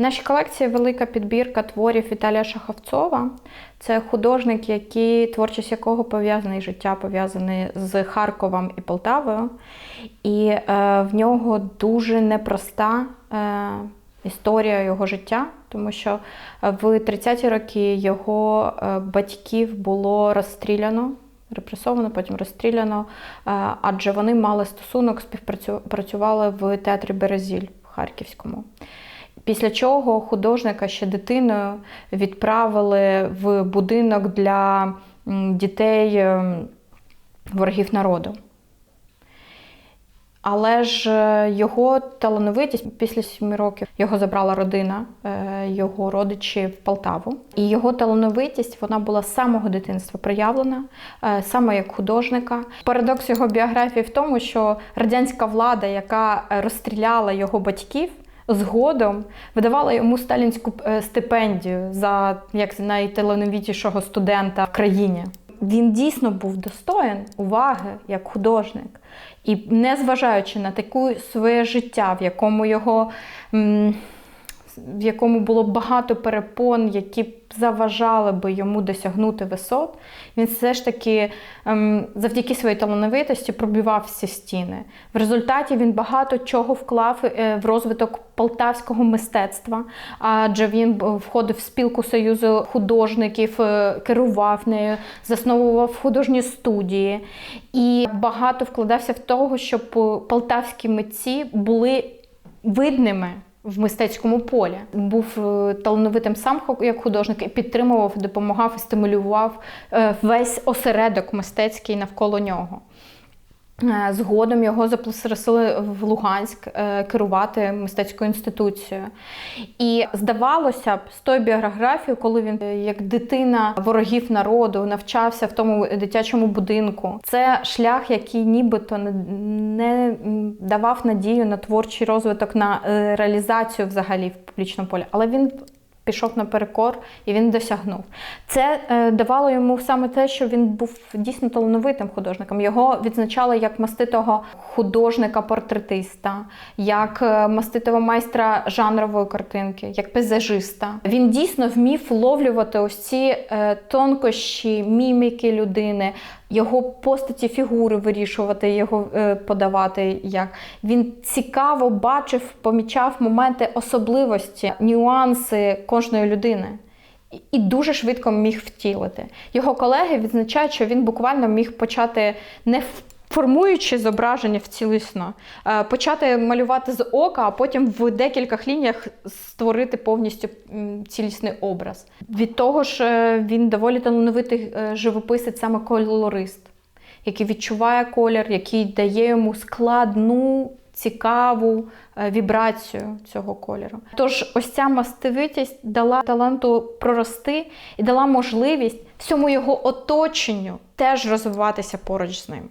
В нашій колекції велика підбірка творів Віталія Шаховцова. Це художник, який, творчість якого пов'язаний життя, пов'язане з Харковом і Полтавою. І е, в нього дуже непроста е, історія його життя, тому що в 30-ті роки його е, батьків було розстріляно. Репресовано, потім розстріляно, е, адже вони мали стосунок, співпрацювали в театрі Березіль в Харківському. Після чого художника ще дитиною відправили в будинок для дітей ем, ворогів народу. Але ж е, його талановитість після семи років його забрала родина, е, його родичі в Полтаву. І його талановитість вона була з самого дитинства проявлена, е, саме як художника. Парадокс його біографії в тому, що радянська влада, яка розстріляла його батьків, згодом видавала йому сталінську е, стипендію за як найталановітішого студента в країні. Він дійсно був достоєн уваги як художник. І незважаючи на таке своє життя, в якому його м, в якому було багато перепон, які заважали би йому досягнути висот, він все ж таки ем, завдяки своїй талановитості пробивав всі стіни. В результаті він багато чого вклав е, в розвиток полтавського мистецтва, адже він входив в спілку союзу художників, е, керував нею, засновував художні студії і багато вкладався в того, щоб е, полтавські митці були видними в мистецькому полі. Був е, талановитим сам як художник і підтримував, допомагав і стимулював е, весь осередок мистецький навколо нього. Е, Згодом його запросили в Луганськ е, керувати мистецькою інституцією. І здавалося б, з тою біографією, коли він е, як дитина ворогів народу навчався в тому дитячому будинку, це шлях, який нібито не, давав надію на творчий розвиток, на реалізацію взагалі в публічному полі. Але він пішов наперекор і він досягнув. Це е, давало йому саме те, що він був дійсно талановитим художником. Його відзначали як маститого художника-портретиста, як е, маститого майстра жанрової картинки, як пейзажиста. Він дійсно вмів вловлювати ось ці е, тонкощі, міміки людини. Його постаті, фігури вирішувати, його е, подавати. Як він цікаво бачив, помічав моменти особливості, нюанси кожної людини. І- дуже швидко міг втілити. Його колеги відзначають, що він буквально міг почати не в- формуючи зображення в цілісно, е, почати малювати з ока, а потім в декількох лініях створити повністю цілісний образ. Від того ж, е, він доволі талановитий е, живописець, саме колорист, який відчуває колір, який дає йому складну. Цікаву вібрацію цього кольору. Тож ось ця мастивитість дала таланту прорости і дала можливість всьому його оточенню теж розвиватися поруч з ним.